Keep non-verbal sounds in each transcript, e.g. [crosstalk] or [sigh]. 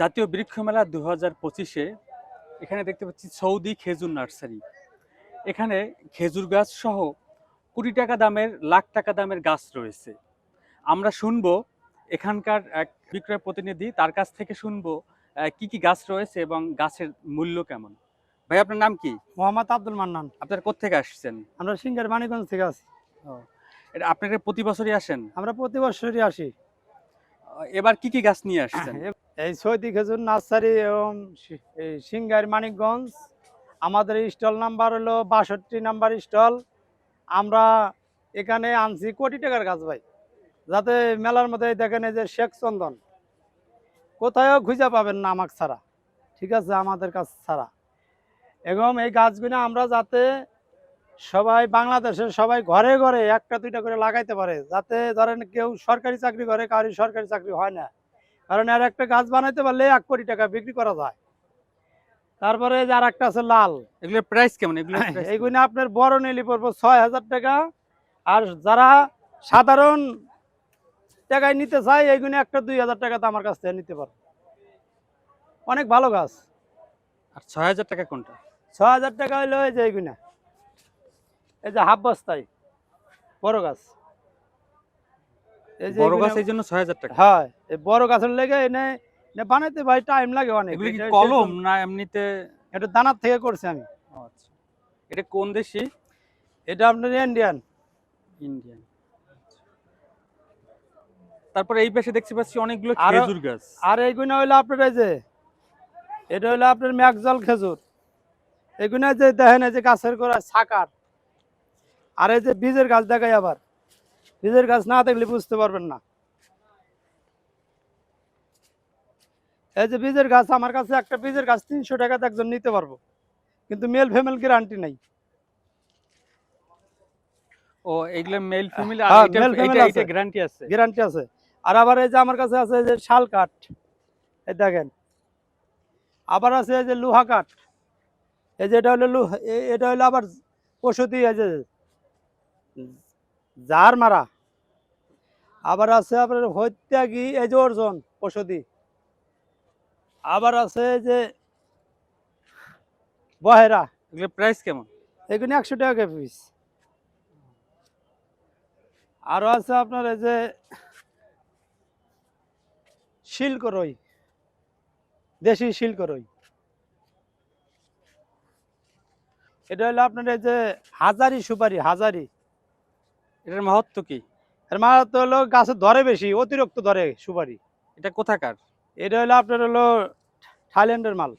জাতীয় বৃক্ষ মেলা দু হাজার পঁচিশে এখানে দেখতে পাচ্ছি সৌদি খেজুর নার্সারি। এখানে খেজুর গাছ সহ কোটি টাকা দামের লাখ টাকা দামের গাছ রয়েছে। আমরা শুনব এখানকার এক বিক্রয় প্রতিনিধি তার কাছ থেকে শুনব কি কি গাছ রয়েছে এবং গাছের মূল্য কেমন। ভাই আপনার নাম কি? মোহাম্মদ আব্দুল মান্নান। আপনার কোথেকে আসছেন? আমরা সিঙ্গার মানিকগঞ্জ থেকে আছি এটা আপনারা প্রতি বছরই আসেন? আমরা প্রতি বছরই আসি। এবার কি কি গাছ নিয়ে আসছেন? এই সৈদি খেজুর নার্সারি এবং সিঙ্গার মানিকগঞ্জ। আমাদের স্টল নাম্বার হলো বাষট্টি নাম্বার স্টল। আমরা এখানে আনছি কোটি টাকার গাছ ভাই। যাতে মেলার মধ্যে দেখেন এই যে শেখ চন্দন। কোথায়ও খুঁজে পাবেন না আমাকে ছাড়া। ঠিক আছে, আমাদের কাছ ছাড়া। এবং এই গাছগুলো আমরা যাতে সবাই বাংলাদেশের সবাই ঘরে ঘরে একটা দুইটা করে লাগাইতে পারে। যাতে ধরেন কেউ সরকারি চাকরি করে, কারোর সরকারি চাকরি হয় না। কারণ আর একটা গাছ বানাইতে পারলে এক কোটি টাকা বিক্রি করা যায়। তারপরে যে আর একটা আছে লাল। এগুলোর [coughs] প্রাইস কেমন? এগুলো এইগুলো আপনার বড় নিলে পড়ব ছয় হাজার টাকা। আর যারা সাধারণ টাকায় নিতে চায় এইগুলো একটা দুই হাজার টাকা তো আমার কাছ থেকে নিতে পারো অনেক ভালো গাছ। আর ছয় হাজার টাকা কোনটা? ছয় হাজার টাকা হইল এই যে এইগুলা এই যে হাফ বস্তায়। বড় গাছ। বড় গাছ এই জন্য ছয় হাজার টাকা। হ্যাঁ এই বড় গাছের লেগে এনে বানাইতে ভাই টাইম লাগে অনেক। এগুলো কি কলম না এমনিতে? এটা দানার থেকে করছি আমি। আচ্ছা। এটা কোন দেশি? এটা আপনার ইন্ডিয়ান ইন্ডিয়ান তারপরে এই পাশে দেখতে পাচ্ছি অনেকগুলো খেজুর গাছ। আর এইগুলো হইল আপনার এই যে এটা হইল আপনার ম্যাকজল খেজুর। এগুলো যে দেখেন এই যে গাছের গোড়া সাকার। আর এই যে বীজের গাছ দেখাই আবার। বীজের গাছ না থাকলে বুঝতে পারবেন না। এই যে বীজের গাছ আমার কাছে একটা বীজের গাছ তিনশো টাকাতে একজন নিতে পারব। কিন্তু মেল ফিমেল গ্যারান্টি নাই। ও এগুলো মেল ফিমেল আর male আছে। গ্যারান্টি আছে? গ্যারান্টি আছে। আর আবার এই যে আমার কাছে আছে যে শাল কাঠ। এই দেখেন। আবার আছে এই যে লোহা কাঠ। এই যে এটা হলো এটা হলো আবার ওষুধি এই যে জার মারা। আবার আছে আপনার হত্যাগি এই যে অর্জন ওষুধি আবার আছে যে বহেরা। এগুলো প্রাইস কেমন? এগুলো একশো টাকা পিস আরও আছে আপনার এই যে শিলকরই। দেশি শিলকরই। এটা হলো আপনার এই যে হাজারি সুপারি হাজারি। এটার মাহাত্ম কি? এর তো হলো গাছে ধরে বেশি অতিরিক্ত ধরে সুপারি। এটা কোথাকার? এটা হলো আপনার হলো থাইল্যান্ডের মাল।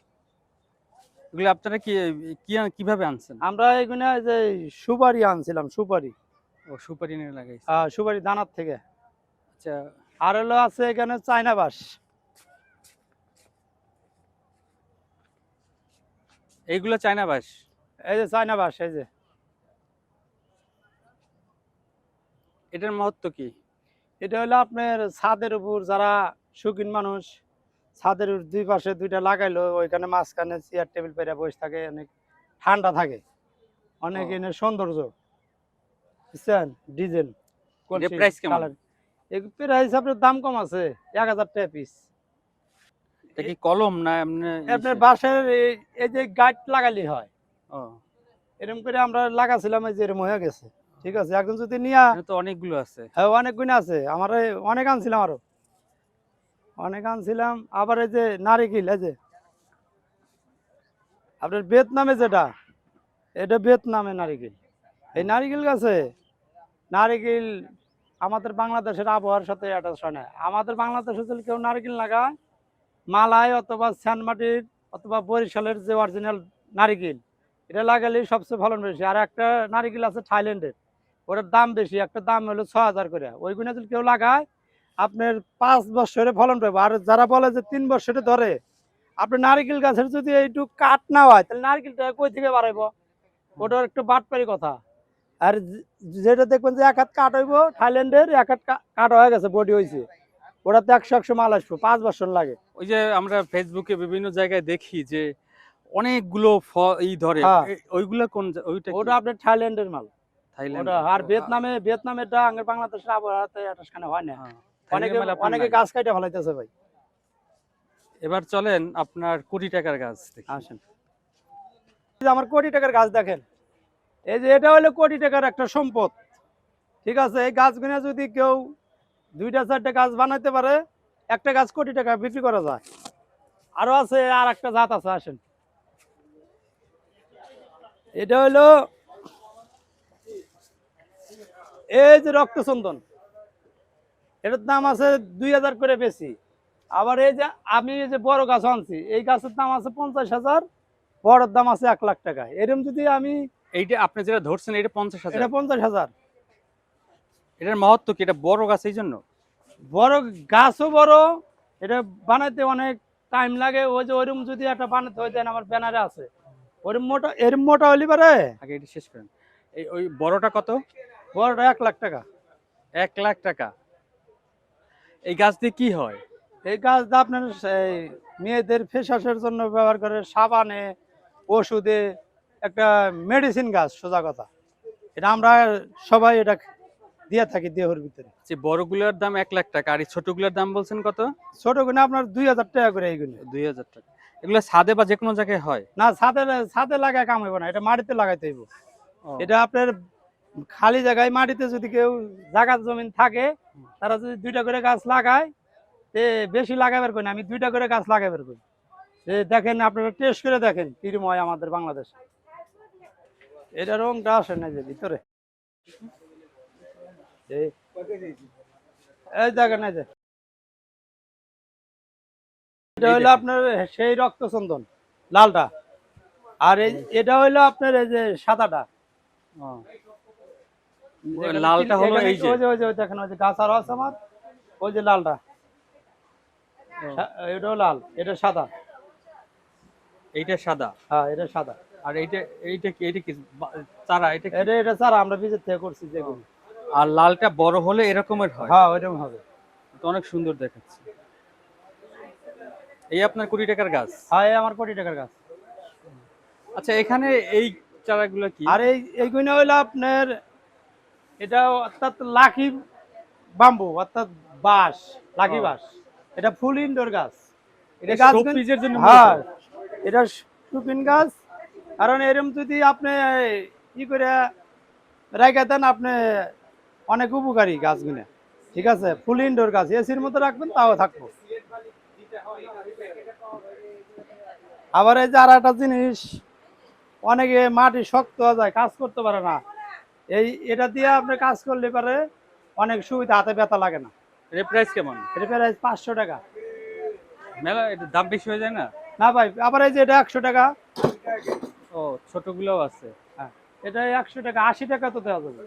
এগুলো আপনারা কি কীভাবে আনছেন? আমরা এগুলো যে সুপারি আনছিলাম সুপারি। ও সুপারি নিয়ে লাগাইছে আহ, সুপারি দানার থেকে। আচ্ছা। আর হলো আছে এখানে চায়না বাস এইগুলো চায়না বাস এই যে চায়না বাস এই যে। এটার মাহাত্ম কি? এটা হলো আপনার ছাদের উপর যারা শৌখিন মানুষ ছাদের দুই পাশে দুইটা লাগাইলো ওইখানে মাঝখানে চেয়ার টেবিল পেরে বসে থাকে অনেক ঠান্ডা থাকে। অনেক এনে সৌন্দর্য। বুঝছেন? ডিজেল এটার কেমন? প্রাইস আপনার দাম কম আছে এক হাজার টাকা পিস কি কলম না এমনি আপনার বাসার এই- এই যে গাইড লাগালি হয়। ও। এরকম করে আমরা লাগাছিলাম এই যে এরকম হয়ে গেছে। ঠিক আছে এখন যদি নিয়া তো অনেকগুলো আছে। হ্যাঁ অনেক গুণ আছে। আমার অনেক আনছিলাম আরও। অনেক আনছিলাম। আবার এই যে নারিকেল এই যে। আপনার ভিয়েতনামে যেটা এটা ভিয়েতনামে নারিকেল। এই নারিকেল গাছে নারিকেল আমাদের বাংলাদেশের আবহাওয়ার সাথে অ্যাটাচ হয় না। আমাদের বাংলাদেশে যদি কেউ নারিকেল লাগায় মালায় অথবা স্যানমাটির অথবা বরিশালের যে অরিজিনাল নারিকেল এটা লাগালেই সবচেয়ে ফলন বেশি আর একটা নারিকেল আছে থাইল্যান্ডের। ওটার দাম বেশি একটা দাম হলো ছ হাজার করে। ওই ওইগুলো যদি কেউ লাগায় আপনার পাঁচ বছরে ফলন পাবো আর যারা বলে যে তিন বছরে ধরে আপনি নারিকেল গাছের যদি এইটু কাঠ না হয় তাহলে নারিকেলটা কই থেকে বাড়াইবো ওটার একটু বাটপারি কথা। আর যেটা দেখবেন যে এক হাত কাঠ হইব থাইল্যান্ডের এক হাত কা- কাঠ হয়ে গেছে বডি হয়েছে ওটাতে একশো একশো মাল আসব পাঁচ বছর লাগে। ওই যে আমরা ফেসবুকে বিভিন্ন জায়গায় দেখি যে অনেকগুলো ই ধরে। হ্যাঁ। ওইগুলো কোন ওইটা ওটা আপনার থাইল্যান্ডের মাল। থাইল্যান্ড আর ভিয়েতনামে ভিয়েতনামেরটা আগে বাংলাদেশের আবহাওয়াতে এটাখানে হয় না। হ্যাঁ। অনেকে অনেকে গাছ কাইটা ফেলাইতেছে ভাই। এবার চলেন আপনার কোটি টাকার গাছ আসেন। আমার কোটি টাকার গাছ দেখেন। এই যে এটা হলো কোটি টাকার একটা সম্পদ। ঠিক আছে এই গাছগুলো যদি কেউ দুইটা চারটা গাছ বানাইতে পারে একটা গাছ কোটি টাকা বিক্রি করা যায়। আরও আছে আর একটা জাত আছে আসেন। এটা হলো এই যে রক্তচন্দন এটার দাম আছে দুই হাজার করে বেশি। আবার এই যে আমি এই যে বড় গাছ আনছি এই গাছের দাম আছে পঞ্চাশ হাজার বড়র দাম আছে এক লাখ টাকা। এরকম যদি আমি এইটা আপনি যেটা ধরছেন এটা পঞ্চাশ হাজার। এটা পঞ্চাশ হাজার। এটার মহত্ব কি? এটা বড় গাছ এই জন্য? বড় গাছও বড় এটা বানাইতে অনেক টাইম লাগে। ওই যে ওইরকম যদি একটা বানাতে হয়ে যায় আমার ব্যানারে আছে। ওরম মোটা এরম মোটা হলি পারে? আগে এটা শেষ করেন। এই ওই বড়টা কত? বড়টা এক লাখ টাকা। এক লাখ টাকা। এই গাছ দিয়ে কি হয়? এই গাছটা আপনার সেই মেয়েদের ফেসাসের জন্য ব্যবহার করে সাবানে ওষুধে একটা মেডিসিন গাছ সোজা কথা। এটা আমরা সবাই এটা দিয়ে থাকি দেহর ভিতরে। যে বড়গুলোর দাম এক লাখ টাকা আর এই ছোটগুলোর দাম বলছেন কত? ছোটগুলো আপনার দুই হাজার টাকা করে এইগুলো। দুই হাজার টাকা। এগুলো ছাদে বা যে কোনো জায়গায় হয়? না ছাদে ছাদে লাগায় কাম হইব না এটা মাটিতে লাগাইতে হইব। এটা আপনার খালি জায়গায় মাটিতে যদি কেউ জায়গা জমিন থাকে, তারা যদি দুইটা করে গাছ লাগায় তে বেশি লাগাবার কই না, আমি দুইটা করে গাছ লাগাবার যে দেখেন, আপনারা টেস্ট করে দেখেন কিরম হয় আমাদের বাংলাদেশ। এটা রংটা আসে না যে ভিতরে। এই দেখেন এই যে। এটা হইল আপনার সেই রক্তচন্দন, লালটা। আর এটা হইল আপনার এই যে সাদাটা। লালটা হলো এই যে। ওই যে দেখেন ওই যে গাছ আরও আছে আমার ওই যে লালটা। এটাও লাল এটা সাদা। এইটা সাদা? হ্যাঁ এটা সাদা। আর এইটা এইটা কি এইটা কি চারা এটা এটা এটা ছাড়া আমরা বীজের থেকে করছি যেগুলো। আর লালটা বড় হলে এরকমের হয়? হ্যাঁ ওইরকম হবে। তো অনেক সুন্দর দেখাচ্ছে। এই আপনার কুড়ি টাকার গাছ? হ্যাঁ আমার কোটি টাকার গাছ। আচ্ছা এখানে এই চারাগুলো কি? আর এই এইগুলো হইল আপনার এটা অর্থাৎ লাকি বাম্বু অর্থাৎ বাঁশ। বাঁশ। এটা ফুল ইনডোর গাছ। এটা গাছ জন্য হ্যাঁ এটা গাছ। কারণ এরম যদি আপনি ই করে রেখে দেন আপনি অনেক উপকারী গাছগুলো। ঠিক আছে? ফুল ইনডোর গাছ। এসির মতো রাখবেন তাও থাকব। আবার এই যে আর একটা জিনিস অনেকে মাটি শক্ত হয়ে যায় কাজ করতে পারে না। এই এটা দিয়ে আপনি কাজ করলে পারে অনেক সুবিধা হাতে ব্যথা লাগে না। এর প্রাইস কেমন? এটা প্রায় পাঁচশো টাকা। মেলা এটা দাম বেশি হয়ে যায় না? না ভাই আবার এই যে এটা একশো টাকা। ও ছোটগুলোও আছে। হ্যাঁ। এটা একশো টাকা আশি টাকা তো দেওয়া যাবে।